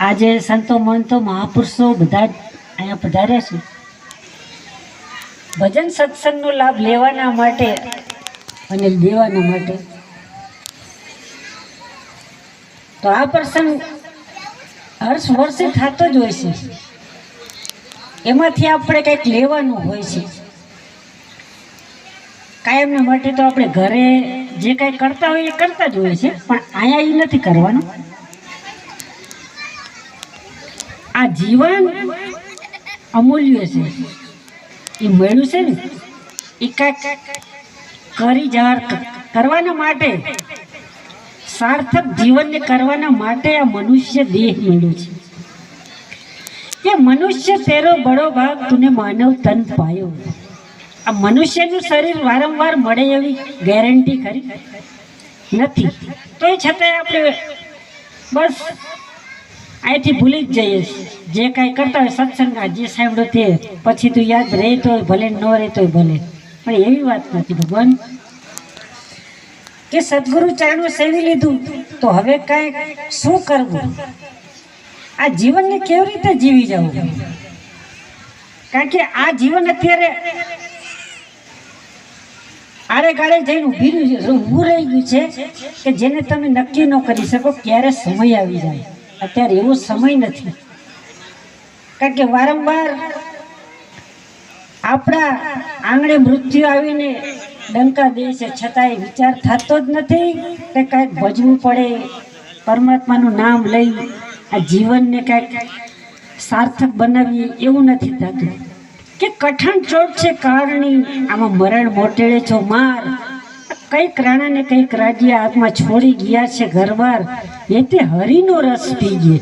આજે સંતો મંતો મહાપુરુષો બધા જ અહીંયા પધાર્યા છે. ભજન સત્સંગનો લાભ લેવાના માટે અને દેવાના માટે. તો આ પ્રસંગ હર્ષ વર્ષે થતો જ હોય છે. એમાંથી આપણે કંઈક લેવાનું હોય છે. કાયમના માટે તો આપણે ઘરે જે કંઈ કરતા હોય એ કરતા જ હોય છે, પણ અહીંયા એ નથી કરવાનું. આ જીવન અમૂલ્ય છે. એ મળ્યું છે ને? એ કાંઈક કરી જાહેર કરવાના માટે, સાર્થક જીવનને કરવાના માટે આ મનુષ્ય દેહ મળ્યો છે. કે મનુષ્ય તેરો બડો ભાગ તુને માનવ તન પાયો. આ મનુષ્યનું શરીર વારંવાર મળે એવી ગેરંટી ખરી? નથી. તો એ છતાંય આપણે બસ અહીંથી ભૂલી જ જઈએ જે કાંઈ કરતા હોય સત્સંગ, આ જે સાંભળ્યો તે પછી તું યાદ રહે તોય ભલે ન રહેતો હોય ભલે. પણ એવી વાત નથી ભગવાન. કે સદગુરુ ચરણો સેવી લીધું, તો હવે કાંઈ શું કરવું? આ જીવનને કેવી રીતે જીવી જવું? કારણ કે આ જીવન અત્યારે આરે ગાળે જઈને ઊભી રહ્યું ઊભું રહી ગયું છે કે જેને તમે નક્કી ન કરી શકો, ક્યારે સમય આવી જાય. અત્યારે એવો સમય નથી. કારણ કે વારંવાર આપણા આંગણે મૃત્યુ આવીને ડંકા દે છે, છતાંય વિચાર થતો જ નથી કે કાંઈક ભજવું પડે, પરમાત્માનું નામ લઈ આ જીવનને કાંઈક સાર્થક બનાવીએ એવું નથી થતું. કે કઠણ ચોટ છે કારણી આમાં મરણ મોટેડે છો માર કંઈક રાણાને કંઈક રાજ્ય હાથમાં છોડી ગયા છે ઘરવાર. એ તે હરિનો રસ પીજે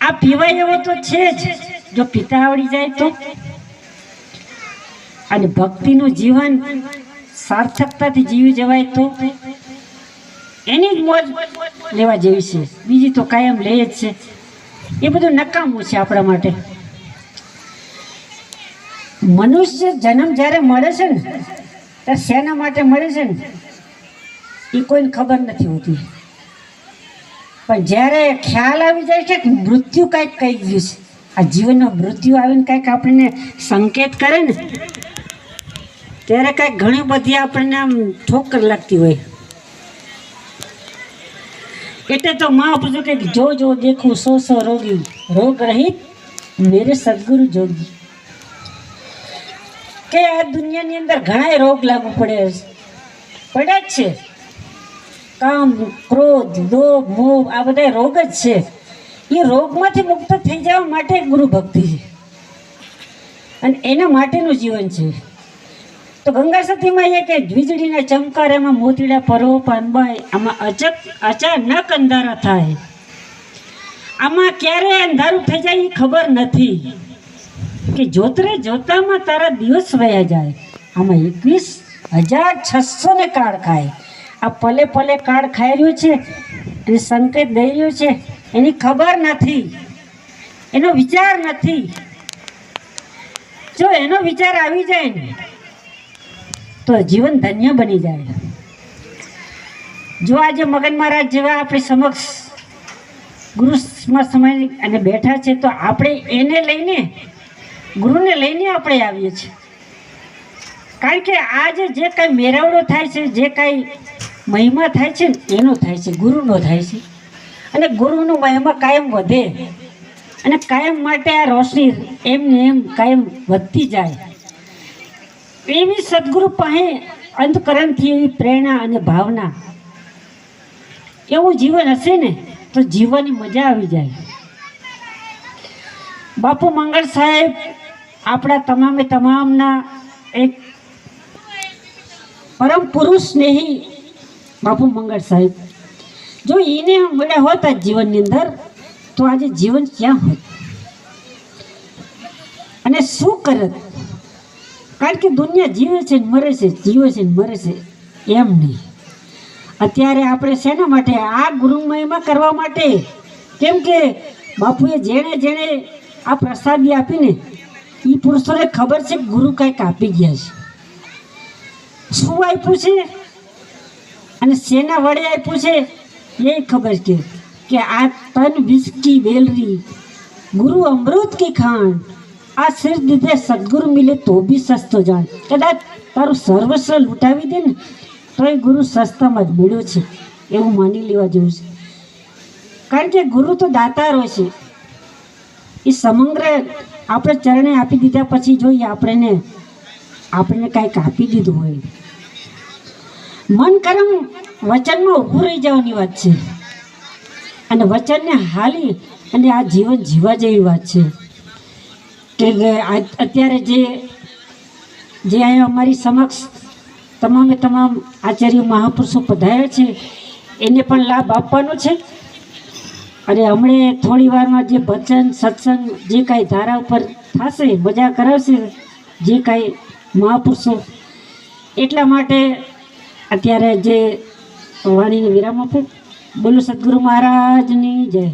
આ પીવાય એવો તો છે જ. જો પિતા આવડી જાય તો? અને ભક્તિનું જીવન સાર્થકતાથી જીવી જવાય તો? એની જ મોજ લેવા જેવી છે. બીજી તો કાયમ લે જ છે. એ બધું નકામું છે આપણા માટે. મનુષ્ય જન્મ જ્યારે મળે છે ને શેના માટે મળે છે ને? એ કોઈને ખબર નથી હોતી. પણ જ્યારે ખ્યાલ આવી જાય છે મૃત્યુ કાંઈક કહી ગયું છે, આ જીવનમાં મૃત્યુ આવીને કાંઈક આપણને સંકેત કરે ને, ત્યારે કાંઈક ઘણી બધી આપણને આમ ઠોકર લાગતી હોય. એટલે તો મહાપુરુષો કે જો જો દેખું સો સો રોગી રોગ રહિત મેરે સદગુરુ જોગી. કે આ દુનિયાની અંદર ઘણા રોગ લાગુ પડે છે પડ્યા જ છે. કામ, ક્રોધ, લોભ, મોહ, આ બધા રોગ જ છે. એ રોગમાંથી મુક્ત થઈ જવા માટે ગુરુ ભક્તિ છે. અને એના માટેનું જીવન છે. તો ગંગા સતીમાં એ કે વીજળીના ચમકાર એમાં મોતીડા પરો પાનબાઈ, આમાં અચક અચાનક અંધારા થાય. આમાં ક્યારે અંધારું થઈ જાય એ ખબર નથી. કે જોતરે જોતામાં તારા દિવસ વયા જાય. આમાં એકવીસ હજાર છસો ને કાળ ખાય. આ પલે પલે કાળ ખાઈ રહ્યું છે, એ સંકેત દઈ રહ્યું છે, એની ખબર નથી. એનો વિચાર નથી. જો એનો વિચાર આવી જાય ને, તો જીવન ધન્ય બની જાય. જો આજે મગન મહારાજ જેવા આપણી સમક્ષ ગુરુમાં સમય અને બેઠા છે, તો આપણે એને લઈને ગુરુને લઈને આપણે આવીએ છીએ. કારણ કે આજે જે કાંઈ મેળવડો થાય છે, જે કાંઈ મહિમા થાય છે ને, એનો થાય છે, ગુરુનો થાય છે. અને ગુરુનો મહિમા કાયમ વધે. અને કાયમ માટે આ રોશની એમને એમ કાયમ વધતી જાય. એવી સદગુરુ પાસે અંતકરણથી એવી પ્રેરણા અને ભાવના. એવું જીવન હશે ને, તો જીવવાની મજા આવી જાય. બાપુ મંગળ સાહેબ આપણા તમામે તમામના એક પરમ પુરુષ સ્નેહી બાપુ મંગળ સાહેબ. જો એને મળ્યા હોત આ જીવનની અંદર, તો આજે જીવન ક્યાં હોત? અને શું કરત કારણ કે દુનિયા જીવે છે ને મરે છે, જીવે છે ને મરે છે, એમ નહીં. અત્યારે આપણે શેના માટે? આ ગુરુમયમાં કરવા માટે. કેમ કે બાપુએ જેણે જેણે આ પ્રસાદી આપીને એ પુરુષોને ખબર છે ગુરુ કાંઈક આપી ગયા છે. શું આપ્યું છે? અને શેના વડે આપ્યું છે? એ ખબર છે કે આ તન વિસ્કી વેલરી, ગુરુ અમૃત કી ખાંડ, આ સિર દીધે સદગુરુ મિલે તો બી સસ્તો જાણ. કદાચ તારું સર્વસ્વ લૂંટાવી દે ને, તોય ગુરુ સસ્તામાં જ મળ્યો છે. એવું માની લેવા જેવું છે. કારણ કે ગુરુ તો દાતાર હોય છે. એ સમગ્ર આપણે ચરણે આપી દીધા પછી જોઈએ આપણને. આપણને કાંઈક આપી દીધું હોય. મન કરમ વચનમાં ઊભું રહી જવાની વાત છે. અને વચનને હાલી અને આ જીવન જીવા જેવી વાત છે. કે અત્યારે જે જે અહીંયા અમારી સમક્ષ તમામે તમામ આચાર્ય મહાપુરુષો પધાર્યા છે, એને પણ લાભ આપવાનો છે. અને હમણે થોડી વારમાં જે ભજન, સત્સંગ જે કાંઈ ધારા ઉપર થશે, મજા કરાવશે, જે કાંઈ મહાપુરુષો, એટલા માટે અત્યારે જે વાણીને વિરામ આપે. બોલો સદગુરુ મહારાજની જય.